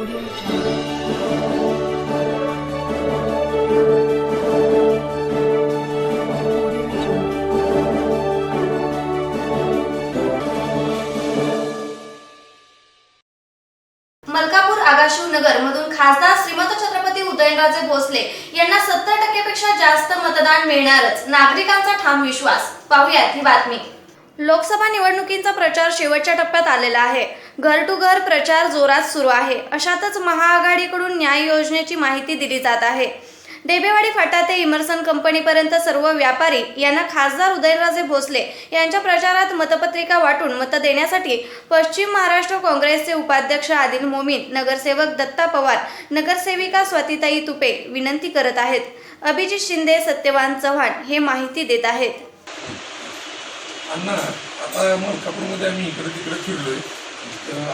मलकापूर आगाशिव नगर मधून खासदार श्रीमंत छत्रपती उदयनराजे भोसले यांना सत्तर टक्केपेक्षा जास्त मतदान मिळणारच. नागरिकांचा ठाम विश्वास. पाहुयात ही बातमी. लोकसभा निवडणुकींचा प्रचार शेवटच्या टप्प्यात आलेला आहे. घर टू घर प्रचार जोरात सुरू आहे. अशातच महाआघाडीकडून न्याय योजनेची माहिती दिली जात आहे. डेबेवाडी फाटा ते इमर्सन कंपनीपर्यंत सर्व व्यापारी यांना खासदार उदयनराजे भोसले यांच्या प्रचारात मतपत्रिका वाटून मत देण्यासाठी पश्चिम महाराष्ट्र काँग्रेसचे उपाध्यक्ष आदिल मोमीन नगरसेवक दत्ता पवार नगरसेविका स्वातीताई तुपे विनंती करत आहेत. अभिजित शिंदे सत्यवान चव्हाण हे माहिती देत आहेत. आता आम्ही इकडे तिकडे फिरलोय.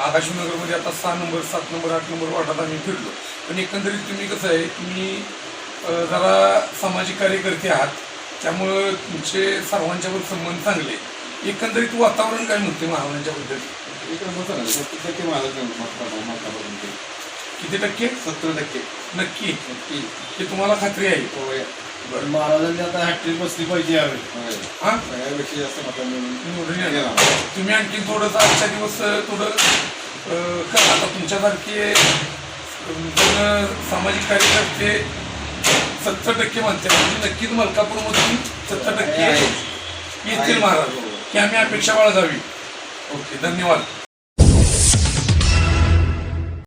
आकाशनगरमध्ये आता सहा नंबर सात नंबर आठ नंबर वार्डात आम्ही फिरलो. पण एकंदरीत तुम्ही कसं आहे तुम्ही जरा सामाजिक कार्यकर्ते आहात त्यामुळं तुमचे सर्वांच्यावर संबंध चांगले एकंदरीत वातावरण काय म्हणते महाराजांच्याबद्दल एक नंबर चालेल सत्तर टक्के महाराज मातापर्यंत किती टक्के? सत्तर टक्के. नक्की. नक्की. हे तुम्हाला खात्री आहे? महाराजांनी आता हॅट्रिक बसली पाहिजे यावेळी. हां? सगळ्यापेक्षा जास्त मतं मिळून निवडून गेला. येणार. तुम्ही आणखी थोडंसं आजच्या दिवस थोडं करा. आता तुमच्यासारखे सामाजिक कार्यकर्ते सत्तर टक्के म्हणते म्हणजे नक्कीच मलकापूरमधून सत्तर टक्के येतील महाराज. की आम्ही अपेक्षा बाळगावी. ओके धन्यवाद.